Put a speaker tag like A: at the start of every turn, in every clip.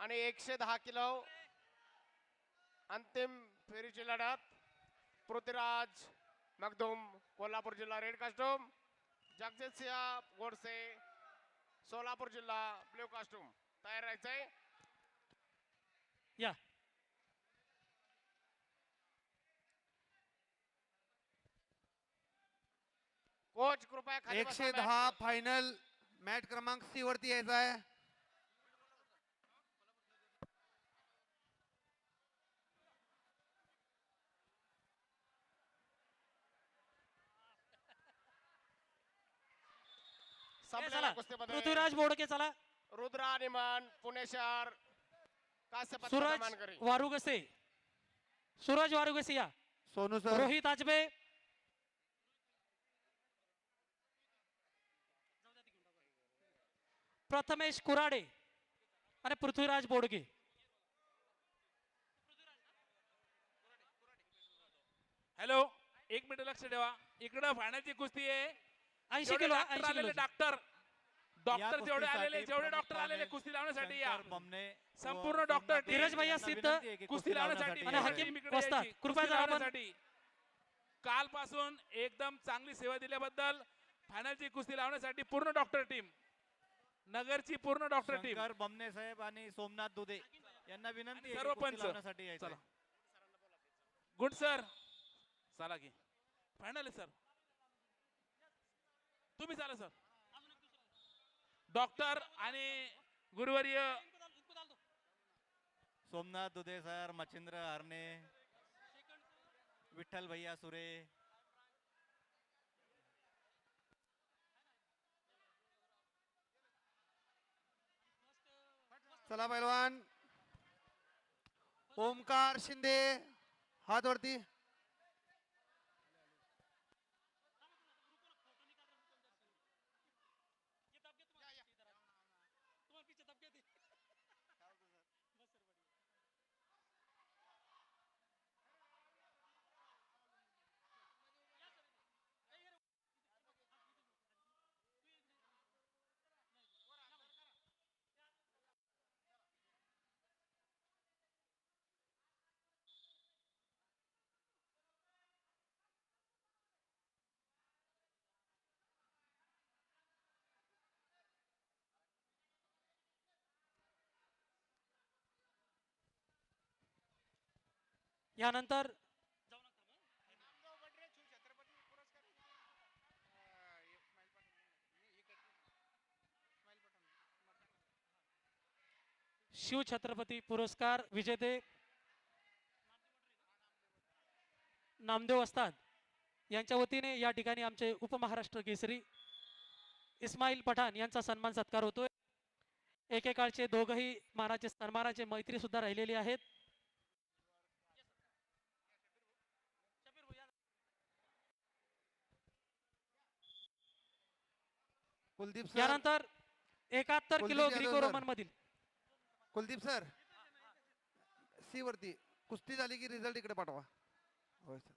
A: आणि एकशे दहा किलो अंतिम फेरीची लढत. पृथ्वीराज मगदूम कोल्हापूर जिल्हा रेड कास्टूम जगजित सिंह गोडसे सोलापूर जिल्हा ब्ल्यू कास्टूम. तयार राहायचंय?
B: या.
A: कोच कृपया
C: एकशे दहा फायनल मॅट क्रमांक सी वरती यायचा आहे.
B: हे
A: संपलेल्या
B: चला
A: कुस्तीमध्ये
B: पृथ्वीराज बोडके चला.
A: रुद्रा निमान पुणे शहर
B: सूरज वारुगसे. सूरज वारुगसे या.
C: सोनू सर.
B: रोहित आजबे. प्रथमेश कुराडे आणि पृथ्वीराज बोडके
D: हॅलो एक मिनिट लक्ष ठेवा. इकडं फायनलची कुस्ती आहे.
B: ऐंशी किलो ऐंशी
D: आलेले
B: किलो
D: डॉक्टर डॉक्टर जेवढे आलेले जेवढे डॉक्टर आलेले कुस्ती लावण्यासाठी या संपूर्ण डॉक्टर.
B: धीरज भैया सिद्ध,
D: कुस्ती लावण्यासाठी.
B: हकीम. कृपया.
D: कालपासून एकदम चांगली सेवा दिल्याबद्दल फायनलची कुस्ती लावण्यासाठी पूर्ण डॉक्टर टीम नगरची पूर्ण डॉक्टर टीम
E: बमणे साहेब आणि सोमनाथ दुधे यांना विनंती
D: सर्व पंच. गुड सर चला की फायनल आहे सर तुम्ही चाला सर. डॉक्टर आणि गुरुवर्य
E: सोमनाथ दुधे सर मच्छिंद्र हरणे विठ्ठल भैया सुरे.
C: चला पैलवान. ओमकार शिंदे हात वरती.
B: यानंतर शिव छत्रपती पुरस्कार विजेते नामदेव असतात यांच्या वतीने या ठिकाणी आमचे उपमहाराष्ट्र केसरी इस्माईल पठाण यांचा सन्मान सत्कार होतोय. एकेकाळचे दोघही मानाचे सन्मानाचे मैत्री सुद्धा राहिलेली आहेत.
C: कुलदीप सर.
B: यानंतर एकाहत्तर
C: Kuldeep
B: kilo
C: Yadav
B: Greco
C: sir.
B: Roman मधील
C: कुलदीप सर. सी वरती. कुस्ती झाली की रिझल्ट इकडे पाठवा. होय सर.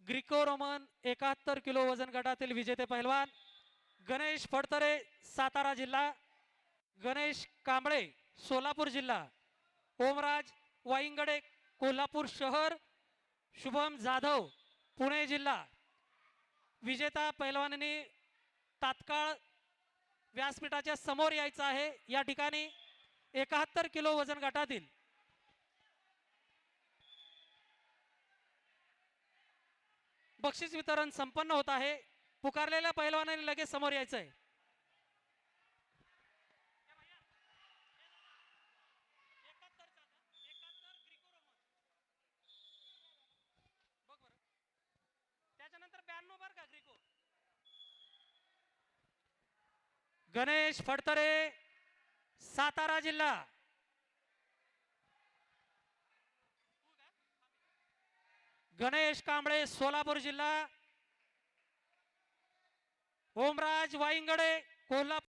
B: ग्रिको रोमन एकाहत्तर किलो वजन गटातील विजेते पहिलवान गणेश फडतरे सातारा जिल्हा. गणेश कांबळे सोलापूर जिल्हा. ओमराज वाईंगडे कोल्हापूर शहर. शुभम जाधव पुणे जिल्हा. विजेता पैलवानांनी तात्काळ व्यासपीठाच्या समोर यायचं आहे. या ठिकाणी एकाहत्तर किलो वजन गटातील बक्षीस वितरण संपन्न होत आहे. पुकारलेल्या पहिलवानाने लगेच समोर यायचं आहे त्याच्यानंतर ब्याण्णव बार का ग्रिको गणेश फडतरे सातारा जिल्हा. गणेश कांबळे सोलापूर जिल्हा. ओमराज वाईंगडे कोल्हापूर